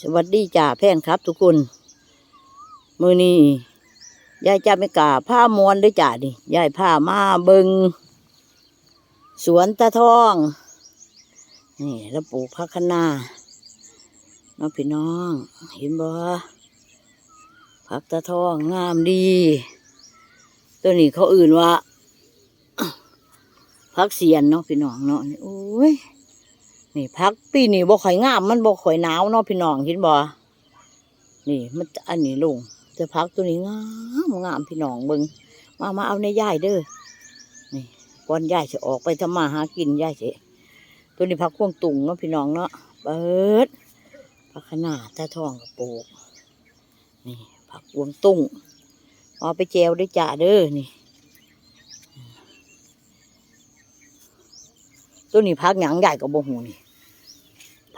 สวัสดีจ่าแพนครับ ทุกคน มือนี้ยายจะไม่กล้าผ้ามวนด้วยจ่าดิยายผ้ามาเบิงสวนตาทอง นี่แล้วปลูกพักนาน้องพี่น้อง เห็นบ่พักตาทองงามดี ตัวนี้เขาอื่นว่าพักเสียนเนาะพี่น้องเนาะโอ้ย นี่พักปีนี้บ่ข่อยงาม มันบ่ข่อยหนาวเนาะพี่น้องเห็นบ่นี่ มันอันนี้ลุงแต่พักตัวนี้งามงามพี่น้องเบิงมามาเอาในย่ายเด้อนี่ก่อนย่ายจะออกไปทำมาหากินย่ายสิตัวนี้พักพวงตุงเนาะพี่น้องเนาะเปิดพักขนาดตาทองกับปลูกนี่พักพวงตุงเอาไปแจวได้จ่าเด้อนี่ตัวนี้พักหยังใหญ่กับบ่หูนี่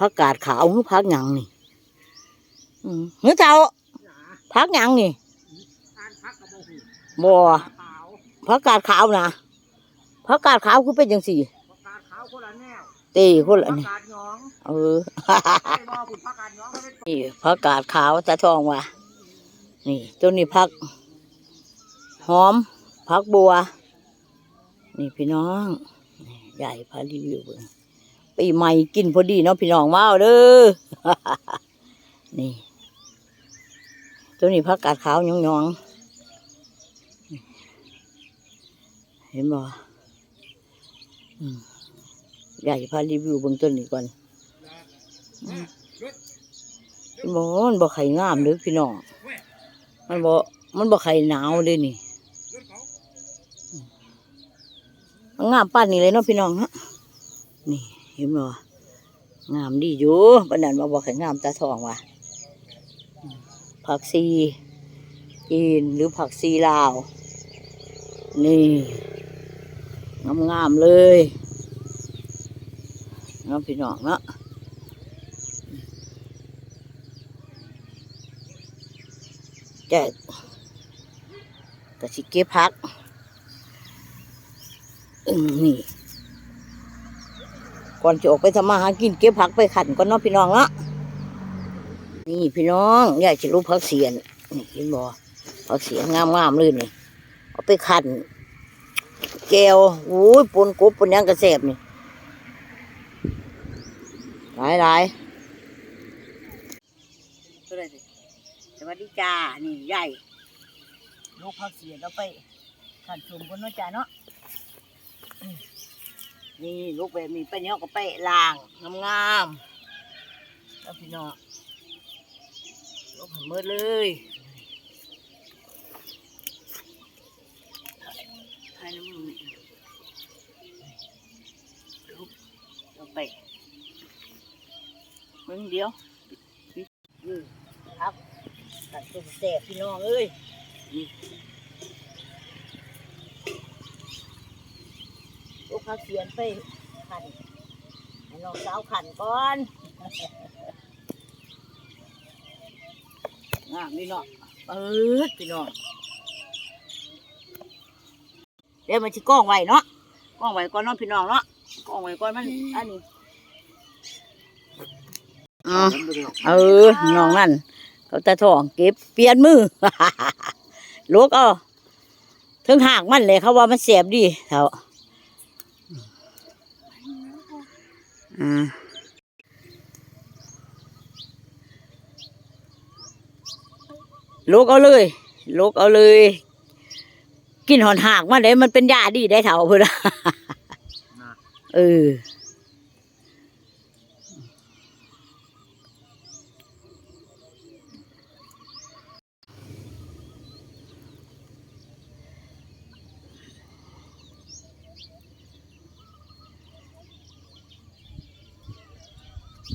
พักกาดขาวหรือพักหยังนี่อืมเจ้าพักหยังนี่การพักกระบอกหูบ่ขาวพักกาดขาวนะพักกาดขาวคือเป็นจังสี่ประกาศขาวคนละแนวตีคนละนี่กหยองเออไอ้บอคุณประกาศหยองนี่พักกาดขาวตาทองว่ะนี่ตัวนี้พักหอมพักบัว นี่พี่น้องใหญ่พารีวิวเบิ่ง ปีใหม่กินพอดีเนาะพี่น้องมาเอาเด้อนี่ตัวนี้พักกาดขาวหยองๆเห็นบ่อืมใหญ่พารีวิวเบิ่งต้นนี้ก่อนอืมบ่มันบ่ไข่งามเด้อพี่น้อง มันบ่มันบ่ไข่หนาวเลยนี่งามป้านนี่เลยเนาะพี่น้องฮะนี่ เห็นบ่งามดีอยู่บันนั้นมาบอกให้งามตาทองว่ะอืมผักซีจีนหรือผักซีลาว นี่งามงามๆเลยเนาะพี่น้องเนาะแจกกะสิเก็บผักอืมนี่ ก่อนจะออกไปทำมาหากินเก็บผักไปขันก่อนเนาะพี่น้องเนาะนี่พี่น้องอยากจะรู้ผักเสียนนี่เห็นบ่ผักเสียนงามๆเลยนี่เอาไปขันแก้วโอ้ยปนกบปนยังกระแสบนี่หลายหลายสวัสดีจ้านี่ใหญ่ลูกผักเสียนเอาไปขันชมกันเนาะจ้าเนาะ นี่ลูกแบบนี้ไปเนี้ยก็ไปล่างงามๆแล้วพี่น้องลูกหันมืดเลยให้น้ำมันลูกเอาไปมึงเดียวยืดครับตัดตัวแสบพี่น้องเอ้ยนี่ ลูกเขาเขียนไปขันให้น้องสาวขันก่อนงามนี่เนาะเปิดพี่น้องเดี๋ยวมันจะกล้องไว้เนาะกล้องไว้ก่อนเนาะพี่น้องเนาะกล้องไว้ก่อนมันอันนี้อ๋อเออน้องนั่นเขาตาทองเก็บเปลี่ยนมือลูกเอาถึงหากมันเลยเขาว่ามันเสียบดีเท่า อ่าลูกเอาเลยลูกเอาเลย กินหอนหากมาได้มันเป็นยาดีได้เถาเพื่อนนะเออ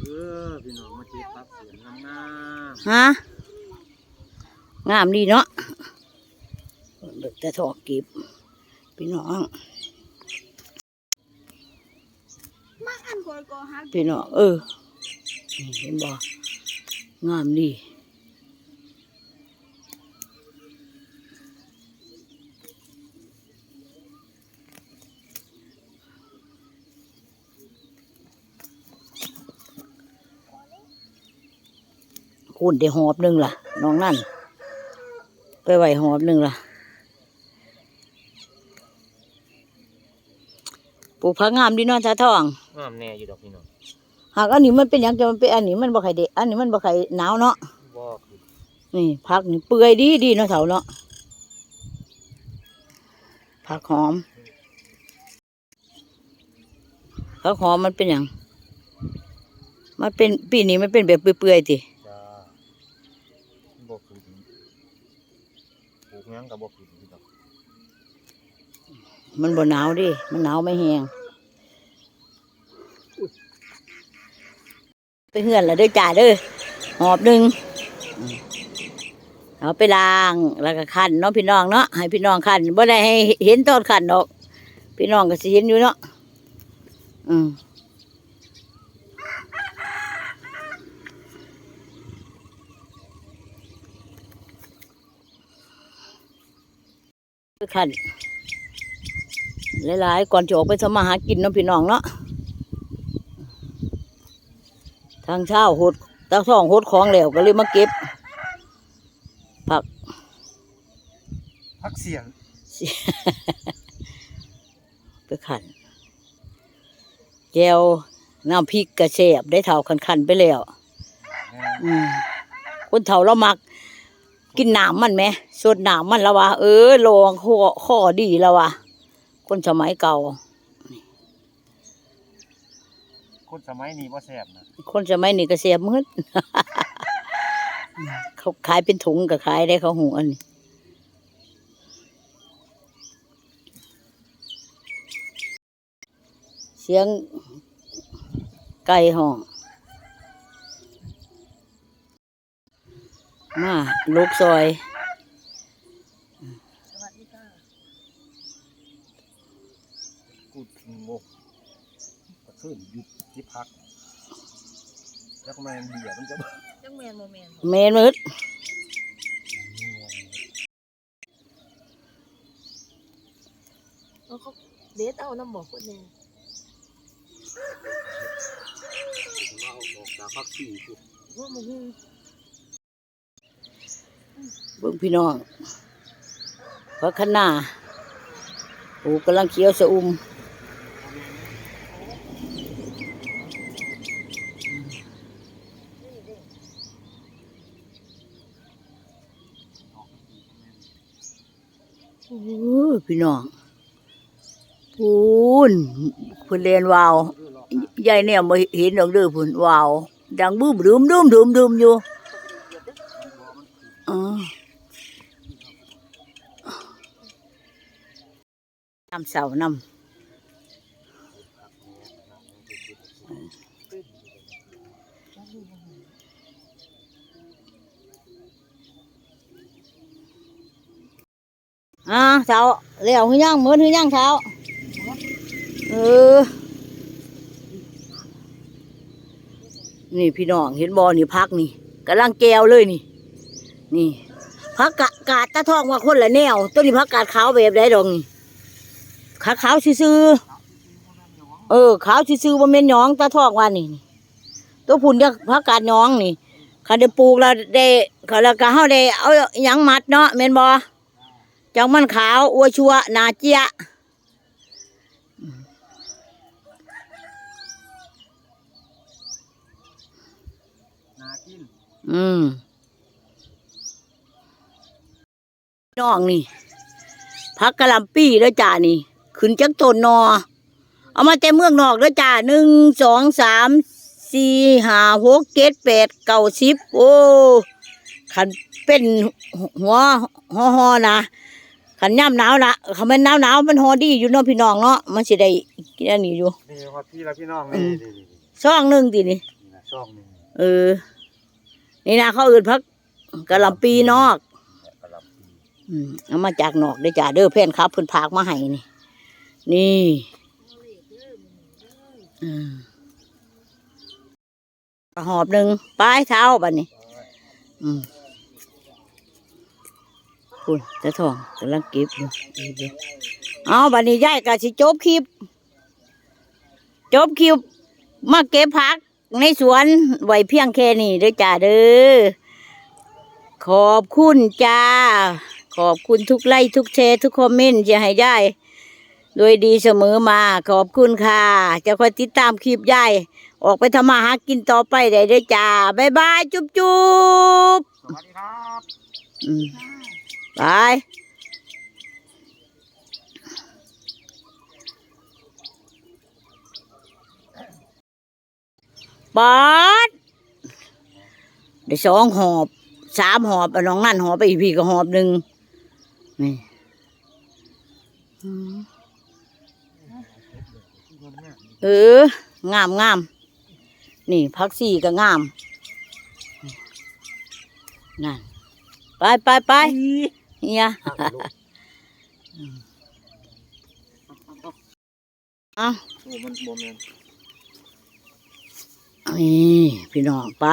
เออพี่น้องมาเก็บพักเสียงงามฮะงามดีเนาะเด็กแต่ทอกกีบพี่น้องมาอันกอยก็ฮักพี่น้องเออนี่เห็นบ่งามดี คุณได้หอบหนึ่งล่ะ น้องนั่น ไปไหวหอบหนึ่งล่ะปลูกผักงามดีเนอนชาทองงามแน่อยู่ดอกพี่น้องหากอันนี้มันเป็นหยังจะมันเป็นอันนี้มันบ่ไข่เด็อันนี้มันบ่ไข่หนาวเนาะบ่คือนี่ผักนี่เปื่อยดีดีเนาะเถาเนาะผักหอมผักหอมมันเป็นหยังมันเป็นปีนี้มันเป็นแบบเปื่อยๆติ จ้าบ่คือปลูกห ยังก็บ่คือพี่น้องมันบ่หนาวดิ มันหนาวไม่แห้งไปเฮือนแล้วเด้อจ่าเด้อหอบหนึ่งเอาไปล้างแล้วก็ขันเนาะพี่น้องเนาะให้พี่น้องขันบ่ได้ให้เห็นตอนขันดอก พี่น้องก็สิเห็นอยู่เนาะอืม ขันหลายๆ ก่อนจะออกไปทำมาหากินเนาะพี่น้องเนาะทางเช้าหดตาท่องหดของแล้วก็เลยมาเก็บ ผัก พักเสียงไปขันแจวน้ำพริกกระเสียบได้เท่าคันคันๆไปแล้ว อืมคนเฒ่าเรามัก กินน้ำมันไหมสดน้ำมันแล้ววะเออลองข้อข้อดีแล้ววะคนสมัยเก่า คนสมัยนี้บ่แซ่บนะคนสมัยนี้ก็เสียบมืด เขาขายเป็นถุงก็ขายได้เขาหูอันนี้เสียงไก่ห้อง มาลูกซอยกูงกกระขึ้นหยุดที่พักจักแม่นเบียมันจะจังแมนโมแมนเมนมืดแล้วเขาเดทเอาน้ำบอกคนหนึ่งมาเอาออกจากพักสี่กูว่ามันคือ เบิ่งพี่น้องพระขนาโอ้กำลังเคี้ยวสะอุ้มโอ้พี่น้องพูนเพิ่นเรียนวาวยายเนี่ยมาเห็นดอกเด้อพุ่นวาว ดังบูมดุมดุมดุมดุมอยู่อ๋อ น้ำเสานำอ่าเช้าเลี้ยวหือย่างเหมือนหือย่างเช้าเออนี่พี่น้องเห็นบอนี่พักนี่กำลังแก้วเลยนี่ นี่พักกะกาดตะทองว่าคนละแนว ตัวนี้พักกาดขาวแบบไดดองนี่ ขาขาวซื่อๆเออ ขาวซื่อๆว่าเม็นหยองตะทองว่านี่นี่ตัวพุ่นเรียกพักกาดหยองนี่คันได้ปลูกแล้วได้เขาแล้วก็เฮาได้เอาหยังมัดเนาะแม่นบ่จังมันขาวอวยชัวหนาเจียนากินอืมน้องนี่พักกะหลำปีแล้วจ้านี่ ขึ้นจักต้นนอ เอามาแต่เมืองนอกแล้วจ้าหนึ่งสองสามสี่ห้าหกเจ็ดแปดเก้าสิบโอ้ขันเป็นหัวห่อหอๆนะขันย่ำหนาวนะขันเป็นหนาวหนาวๆมันหอดีอยู่เนาะพี่น้องเนาะมันสิได้กินอันนี้อยู่นี่ฮอดพี่แล้วพี่น้องอืนี่มนี่นี่ซองหนึ่งทีนี่นี่นะช่องหนึงเออ นี่นะเขาอื่นพักกะหลำปีนอกเนี่ยกะหล่ำปี อืมเอามาจากนอกได้อจ้าเด้อเพื่อนครับเพิ่นพากมาให้นี่ นี่อืมกระหอบหนึ่งปลายเท้าบัดนี้อืมคุณจะทองกำลังเก็บอยู่เอเอาบัดนี้ยายก็สิจบคลิป จบคลิป มาเก็บผักในสวนไหวเพียงแค่นี้เด้อจ้าเด้อขอบคุณจ้า ขอบคุณทุกไลค์ทุกแชร์ทุกคอมเมนต์จะให้ยาย โดยดีเสมอมาขอบคุณค่ะ จะคอยติดตามคลิปยายออกไปทำมาหากินต่อไปได้ด้วยจ้าบ๊ายบาย จุ๊บจุ๊บสวัสดีครับอืมบายปอดได้สองหอบสามหอบเอาน้องนั่นหอบไปอีกพี่ก็หอบหนึ่งนี่อืม เอองามงามนี่พักสี่ก็งามนั่นไปไปไปเฮียเอาโอ้มันโมเมนนี่พี่น้องไป